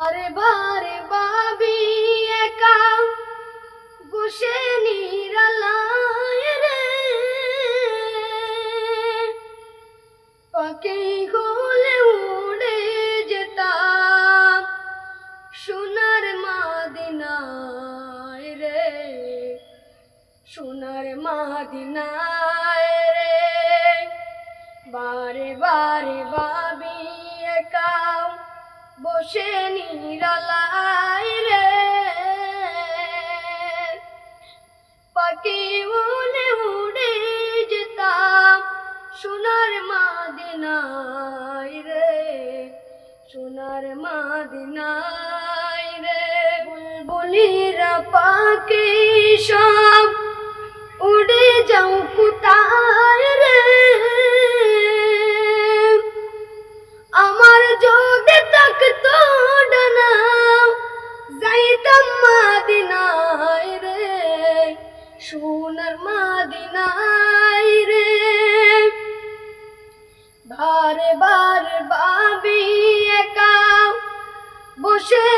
আরে বারে বাবি একা, বসে নিরালায় রে। পাখি হলে উড়ে যেতাম সোনার মাদিনায় রে, সোনার মাদিনায় রে। বারে বারে একা বসে নিরালায় রে। পাখি উলে উড়ে যেতাম সোনার মাদিনায় রে, সোনার মা মাদিনায় রে। বুলবুলিরা পাখি সোনার মাদিনাই রে। বারে বারে বাবি একা বসে